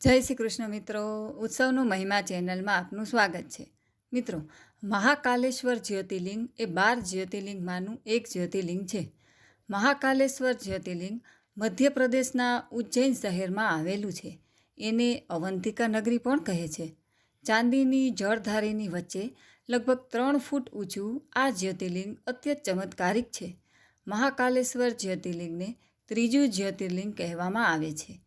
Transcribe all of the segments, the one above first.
જય શ્રી કૃષ્ણ મિત્રો. ઉત્સવનો મહિમા ચેનલમાં આપનું સ્વાગત છે. મિત્રો, મહાકાલેશ્વર જ્યોતિર્લિંગ એ બાર જ્યોતિર્લિંગમાંનું એક જ્યોતિર્લિંગ છે. મહાકાલેશ્વર જ્યોતિર્લિંગ મધ્યપ્રદેશના ઉજ્જૈન શહેરમાં આવેલું છે. એને અવંતિકા નગરી પણ કહે છે. ચાંદીની જળધારીની વચ્ચે લગભગ ત્રણ ફૂટ ઊંચું આ જ્યોતિર્લિંગ અત્યંત ચમત્કારિક છે. મહાકાલેશ્વર જ્યોતિર્લિંગને ત્રીજું જ્યોતિર્લિંગ કહેવામાં આવે છે.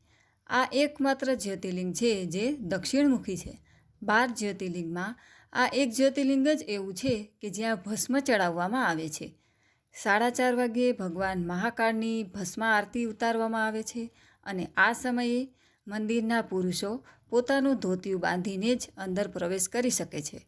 આ એકમાત્ર જ્યોતિર્લિંગ છે જે દક્ષિણમુખી છે. બાર જ્યોતિર્લિંગમાં આ એક જ્યોતિર્લિંગ જ એવું છે કે જ્યાં ભસ્મ ચડાવવામાં આવે છે. સાડા ચાર વાગ્યે ભગવાન મહાકાળની ભસ્મ આરતી ઉતારવામાં આવે છે અને આ સમયે મંદિરના પુરુષો પોતાનું ધોતિયું બાંધીને જ અંદર પ્રવેશ કરી શકે છે.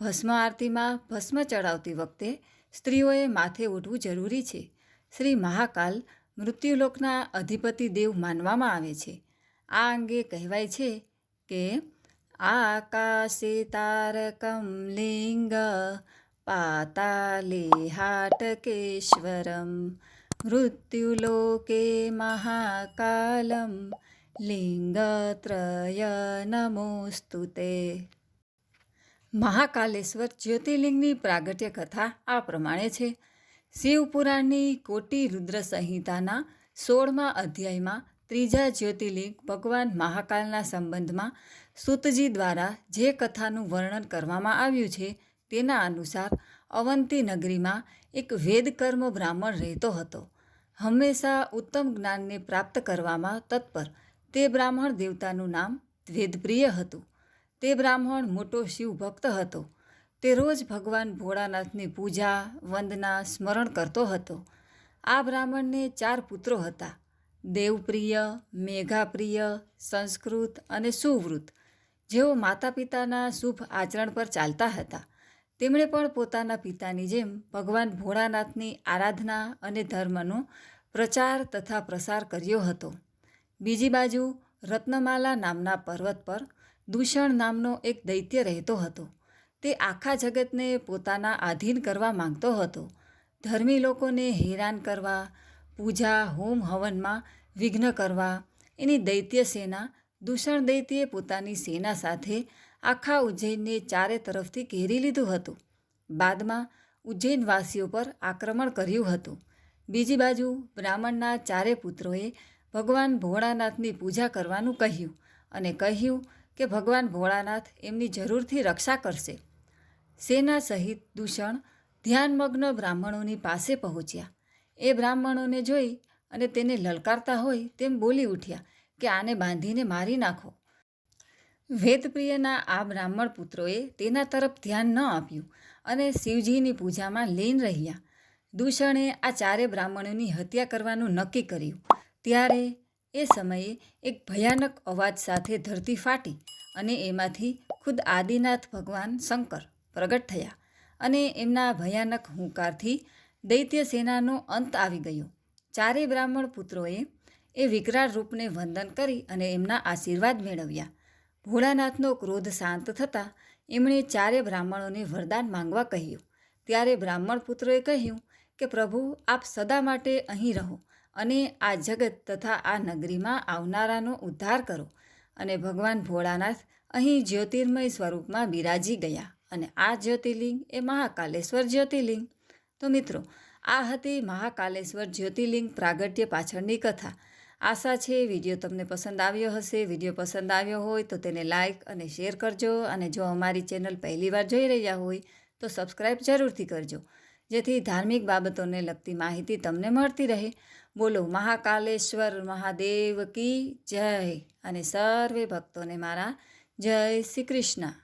ભસ્મ આરતીમાં ભસ્મ ચડાવતી વખતે સ્ત્રીઓએ માથે ઉઠવું જરૂરી છે. શ્રી મહાકાલ મૃત્યુલોકના અધિપતિ દેવ માનવામાં આવે છે. આ અંગે કહેવાય છે કે આકાશે તારકમ લિંગ પાતાલે હાટકેશ્વરમ. મૃત્યુલોકે મહાકાલમ લિંગત્રય નમોસ્તુતે મહાકાલેશ્વર જ્યોતિર્લિંગની પ્રાગટ્ય કથા આ પ્રમાણે છે. શિવપુરાણની કોટી રુદ્ર સંહિતાના સોળમા અધ્યાયમાં ત્રીજા જ્યોતિર્લિંગ ભગવાન મહાકાલના સંબંધમાં સુતજી દ્વારા જે કથાનું વર્ણન કરવામાં આવ્યું છે, તેના અનુસાર અવંતી નગરીમાં એક વેદકર્મ બ્રાહ્મણ રહેતો હતો. હંમેશા ઉત્તમ જ્ઞાનને પ્રાપ્ત કરવામાં તત્પર તે બ્રાહ્મણ દેવતાનું નામ વેદપ્રિય હતું. તે બ્રાહ્મણ મોટો શિવ ભક્ત હતો. તે રોજ ભગવાન ભોળાનાથની પૂજા, વંદના, સ્મરણ કરતો હતો. આ બ્રાહ્મણને ચાર પુત્રો હતા. દેવપ્રિય, મેઘાપ્રિય, સંસ્કૃત અને સુવૃત જેઓ માતા પિતાના શુભ આચરણ પર ચાલતા હતા. તેમણે પણ પોતાના પિતાની જેમ ભગવાન ભોળાનાથની આરાધના અને ધર્મનો પ્રચાર તથા પ્રસાર કર્યો હતો. બીજી બાજુ, રત્નમાલા નામના પર્વત પર દૂષણ નામનો એક દૈત્ય રહેતો હતો. તે આખા જગતને પોતાના આધીન કરવા માંગતો હતો. ધર્મી લોકોને હેરાન કરવા પૂજા, હોમ હવનમાં વિઘ્ન કરવા, એની દૈત્ય સેના, દૂષણ દૈત્યે પોતાની સેના સાથે આખા ઉજ્જૈનને ચારે તરફથી ઘેરી લીધું હતું. બાદમાં ઉજ્જૈનવાસીઓ પર આક્રમણ કર્યું હતું. બીજી બાજુ બ્રાહ્મણના ચારે પુત્રોએ ભગવાન ભોળાનાથની પૂજા કરવાનું કહ્યું અને કહ્યું કે ભગવાન ભોળાનાથ એમની જરૂરથી રક્ષા કરશે. સેના સહિત દૂષણ ધ્યાનમગ્ન બ્રાહ્મણોની પાસે પહોંચ્યા. એ બ્રાહ્મણોને જોઈ અને તેને લલકારતા હોય તેમ બોલી ઉઠ્યા કે આને બાંધીને મારી નાખો. વેદપ્રિયના આ બ્રાહ્મણ પુત્રોએ તેના તરફ ધ્યાન ન આપ્યું અને શિવજીની પૂજામાં લીન રહ્યા. દૂષણે આ ચારે બ્રાહ્મણોની હત્યા કરવાનું નક્કી કર્યું. ત્યારે એ સમયે એક ભયાનક અવાજ સાથે ધરતી ફાટી અને એમાંથી ખુદ આદિનાથ ભગવાન શંકર પ્રગટ થયા અને એમના ભયાનક હુંકારથી દૈત્ય સેનાનો અંત આવી ગયો. ચારેય બ્રાહ્મણ પુત્રોએ એ વિકરાળ રૂપને વંદન કરી અને એમના આશીર્વાદ મેળવ્યા. ભોળાનાથનો ક્રોધ શાંત થતાં એમણે ચારે બ્રાહ્મણોને વરદાન માંગવા કહ્યું. ત્યારે બ્રાહ્મણ પુત્રોએ કહ્યું કે, પ્રભુ, આપ સદા માટે અહીં રહો અને આ જગત તથા આ નગરીમાં આવનારાનો ઉદ્ધાર કરો. અને ભગવાન ભોળાનાથ અહીં જ્યોતિર્મય સ્વરૂપમાં બિરાજી ગયા અને આ જ્યોતિર્લિંગ એ મહાકાલેશ્વર જ્યોતિર્લિંગ તો મિત્રો, આ હતી મહાકાલેશ્વર જ્યોતિર્લિંગ પ્રાગટ્ય પાછળની કથા. આશા છે વીડિયો તમને પસંદ આવ્યો હશે. વીડિયો પસંદ આવ્યો હોય તો તેને લાઇક અને શેર કરજો અને જો અમારી ચેનલ પહેલીવાર જોઈ રહ્યા હોય તો સબસ્ક્રાઈબ જરૂરથી કરજો. જેથી ધાર્મિક બાબતોને લગતી માહિતી તમને મળતી રહે. બોલો, મહાકાલેશ્વર મહાદેવ કી જય? અને સર્વે ભક્તોને મારા જય શ્રી કૃષ્ણ.